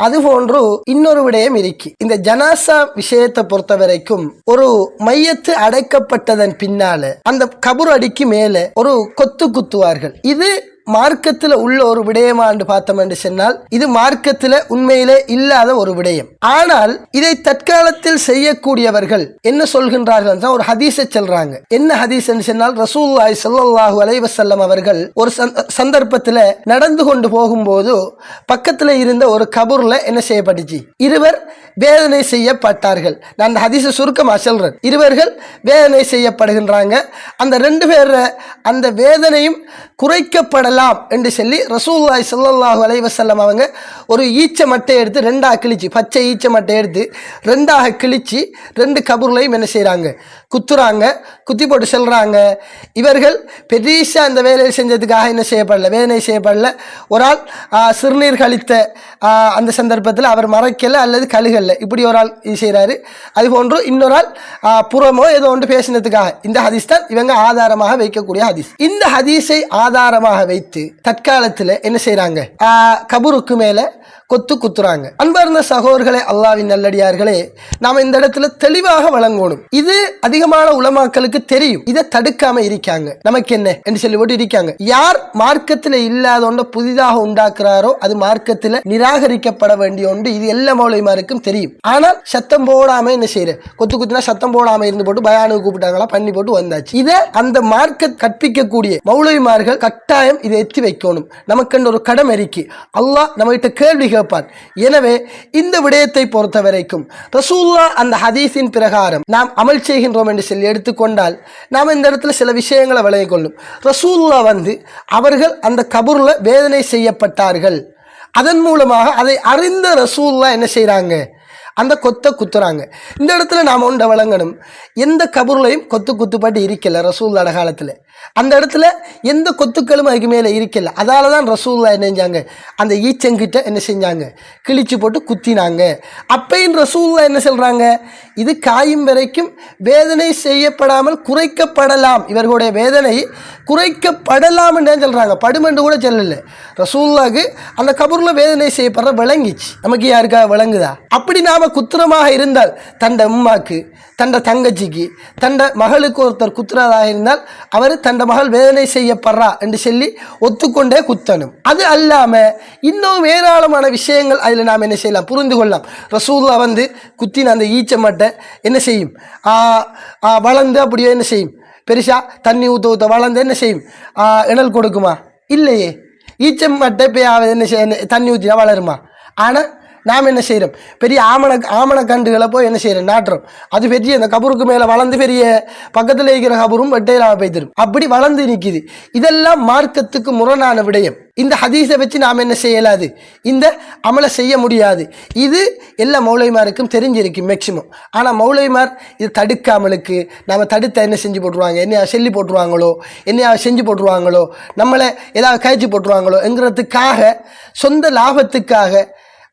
அதுபோன்று இன்னொரு விடயம் இருக்கு. இந்த ஜனாசா விஷயத்தை பொறுத்த வரைக்கும் ஒரு மையத்து அடைக்கப்பட்டதன் பின்னால அந்த கபுர் அடிக்கு மேல ஒரு கொத்து குத்துவார்கள். இது மார்க்கத்துல உள்ள ஒரு விடயமா என்று பார்த்தோம் என்று சொன்னால் இது மார்க்கத்துல உண்மையிலே இல்லாத ஒரு விடயம். ஆனால் இதை தற்காலத்தில் செய்யக்கூடியவர்கள் என்ன சொல்கின்றார்கள் என்றால் ஒரு ஹதீஸை சொல்றாங்க. என்ன ஹதீஸ் என்று சொன்னால் ரசூல்லாய் சல்லாஹு அலைவசல்லம் அவர்கள் ஒரு சந்த- நடந்து கொண்டு போகும்போது பக்கத்தில் இருந்த ஒரு கபூர்ல என்ன செய்யப்பட்டுச்சு? இருவர் வேதனை செய்யப்பட்டார்கள். நான் அந்த ஹதீஸை சுருக்கமா சொல்றேன். இருவர்கள் வேதனை செய்யப்படுகின்றாங்க. அந்த ரெண்டு பேர் அந்த வேதனையும் குறைக்கப்படலாம் என்று சொல்லி ரசூல்லாய் சல்லாஹூ அலைவசல்லம் அவங்க ஒரு ஈச்ச மட்டை எடுத்து ரெண்டாக கிழிச்சு பச்சை ஈச்ச மட்டை எடுத்து ரெண்டாக கிழிச்சு ரெண்டு கபூர்லையும் என்ன செய்கிறாங்க குத்துறாங்க குத்தி போட்டு செல்கிறாங்க இவர்கள் பெரிசா அந்த வேலையை செஞ்சதுக்காக என்ன செய்யப்படல வேதனை செய்யப்படல. ஒரு ஆள் சிறுநீர் கழித்த அந்த சந்தர்ப்பத்தில் அவர் மறைக்கல அல்லது கழுகலை. இப்படி ஒரு ஆள் இது செய்கிறாரு அதுபோன்று இன்னொரு ஆள் புறமோ ஏதோ ஒன்று பேசினதுக்காக. இந்த ஹதீஸ் தான் இவங்க ஆதாரமாக வைக்கக்கூடிய ஹதீஸ். இந்த ஹதீஸை ஆதாரமாக வைத்து வைத்து தற்காலத்தில் என்ன செய்கிறாங்க கபூருக்கு மேலே கொத்து குத்துறாங்க. அன்பார்ந்த சகோதர்களே அல்லாவின் நல்லடியார்களே நாம் இந்த இடத்துல தெளிவாக வழங்கணும். இது அதிகமான உலமாக்களுக்கு தெரியும். இதை தடுக்காம இருக்காங்க. நமக்கு என்ன? என்று சொல்லி போட்டு இருக்காங்க. யார் மார்க்கத்தில் இல்லாத ஒன்றை புதிதாக உண்டாக்குறாரோ அது மார்க்கத்தில் நிராகரிக்கப்பட வேண்டிய ஒன்று இது எல்லா மௌலிமாருக்கும் தெரியும். ஆனால் சத்தம் போடாம என்ன செய்யற? கொத்து குத்துனா சத்தம் போடாம இருந்து போட்டு பயானுக்கு கூப்பிட்டாங்களா? பண்ணி போட்டு வந்தாச்சு. இதை அந்த மார்க்க கற்பிக்கக்கூடிய மௌலவிமார்கள் கட்டாயம் இதை எத்தி வைக்கணும். நமக்கு ஒரு கடமை இருக்கு அல்லாஹ் நம்மகிட்ட கேள்வி கேட்பான் எனவே இந்த விடயத்தை பொறுத்த வரைக்கும் ரசூல்லா அந்த ஹதீஸின் பிரகாரம் நாம் அமல் செய்கின்றோம் என்று சொல்லி எடுத்துக்கொண்டால் நாம் இந்த இடத்துல சில விஷயங்களை விளங்கிக் கொள்ளும். ரசூல்லா வந்து அவர்கள் அந்த கபூரில் வேதனை செய்யப்பட்டார்கள். அதன் மூலமாக அதை அறிந்த ரசூல்லா என்ன செய்கிறாங்க அந்த கொத்தை குத்துறாங்க. இந்த இடத்துல நாம் ஒன்றை வழங்கணும். எந்த கபூர்லையும் கொத்து குத்துப்பாட்டு இருக்கல ரசூல் காலத்தில். அந்த இடத்துல எந்த கொத்துக்களும் அதுக்கு மேலே இருக்கல. அதால தான் ரசூல்லா என்ன செஞ்சாங்க? அந்த ஈச்சங்கிட்ட என்ன செஞ்சாங்க? கிழிச்சு போட்டு குத்தினாங்க. அப்பையும் ரசூல்லா என்ன சொல்கிறாங்க இது காயும் வரைக்கும் வேதனை செய்யப்படாமல் குறைக்கப்படலாம். இவர்களுடைய வேதனை குறைக்கப்படலாம் சொல்கிறாங்க படுமென்று கூட சொல்லல. ரசூல்லாக்கு அந்த கபூரில் வேதனை செய்யப்படுற விளங்கிச்சு. நமக்கு யாருக்கா விளங்குதா? அப்படி நாம் குத்திரமாக இருந்தால் தண்ட உம்மாக்கு தண்ட தங்கச்சிக்கு தண்ட மகளுக்கு ஒருத்தர் குத்துறதாக இருந்தால் அவர் தண்ட மகள் வேதனை செய்யப்படுறா என்று சொல்லி ஒத்துக்கொண்டே குத்தணும். அது அல்லாமல் இன்னும் ஏராளமான விஷயங்கள் அதில் நாம் என்ன செய்யலாம்? புரிந்து கொள்ளலாம். ரசூல்லா வந்து குத்தின அந்த ஈச்ச மட்டை என்ன செய்யும்? ஆ, ஆ, வளர்ந்து அப்படியே என்ன செய்யும்? பெருசா தண்ணி ஊற்ற ஊற்ற வளர்ந்து என்ன செய்யும்? இணல் கொடுக்குமா? இல்லையே. ஈச்சம் மட்டை போய் என்ன செய்ய தண்ணி ஊற்றினா வளருமா? ஆனால் நாம் என்ன செய்கிறோம்? பெரிய ஆமண ஆமண கண்டுகளை போய் என்ன செய்கிறோம்? நாட்டுறோம். அது பெரிய இந்த கபருக்கு மேலே வளர்ந்து பெரிய பக்கத்தில் இருக்கிற கபரும் வெட்டையிலாக பெய்திரும் அப்படி வளர்ந்து நிற்கிது. இதெல்லாம் மார்க்கத்துக்கு முரணான விடயம். இந்த ஹதீஸை வச்சு நாம் என்ன செய்யலாது? இந்த அமலை செய்ய முடியாது. இது எல்லா மௌலைமாருக்கும் தெரிஞ்சிருக்கு மேக்சிமம் ஆனால் மௌலைமார் இது தடுக்காமலுக்கு நம்ம தடுத்த என்ன செஞ்சு போட்டுருவாங்க? என்னையா செல்லி போட்டுருவாங்களோ? என்னையா செஞ்சு போட்டுருவாங்களோ? நம்மளை ஏதாவது கழிச்சு போட்டுருவாங்களோ? என்கிறதுக்காக சொந்த லாபத்துக்காக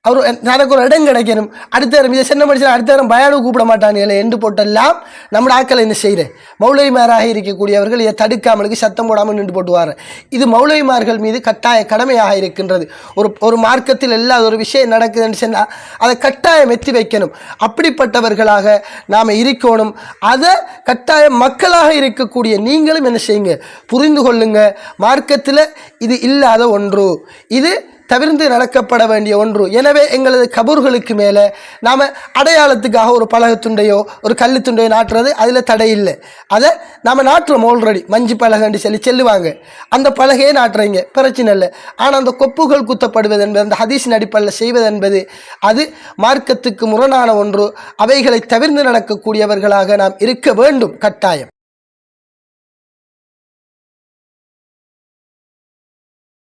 அவர் எனக்கு ஒரு இடம் கிடைக்கணும். அடுத்த நேரம் இதை சின்ன மனுஷன் அடுத்த நேரம் பயானு கூப்பிட மாட்டானுங்களே என்று போட்டெல்லாம் நம்ம ஆக்களை என்ன செய்கிறேன் மௌலவிமாராக இருக்கக்கூடியவர்கள் இதை தடுக்காமலுக்கு சத்தம் போடாமல் நின்று போட்டுவார். இது மௌலவிமார்கள் மீது கட்டாய கடமையாக இருக்கின்றது. ஒரு ஒரு மார்க்கத்தில் எல்லா ஒரு விஷயம் நடக்குதுன்னு சொன்னால் அதை கட்டாயம் எத்தி வைக்கணும். அப்படிப்பட்டவர்களாக நாம் இருக்கணும். அதை கட்டாயம் மக்களாக இருக்கக்கூடிய நீங்களும் என்ன செய்யுங்க? புரிந்து கொள்ளுங்க. மார்க்கத்தில் இது இல்லாத ஒன்று. இது தவிர்த்து நடக்கப்பட வேண்டிய ஒன்று. எனவே எங்களது கபூர்களுக்கு மேலே நாம் அடையாளத்துக்காக ஒரு பலகத்துண்டையோ ஒரு கல்லுத்துண்டையோ நாட்டுறது அதில் தடை இல்லை. அதை நாம் நாட்டுறோம் ஆல்ரெடி மஞ்சு பலகைன்னு சொல்லி செல்லுவாங்க. அந்த பலகையே நாட்டுறீங்க. பிரச்சனை இல்லை. ஆனால் அந்த கொப்புகள் குத்தப்படுவது என்பது அந்த ஹதீஸின் அடிப்படையில் செய்வது என்பது அது மார்க்கத்துக்கு முரணான ஒன்று. அவைகளை தவிர்த்து நடக்கக்கூடியவர்களாக நாம் இருக்க வேண்டும். கட்டாயம்.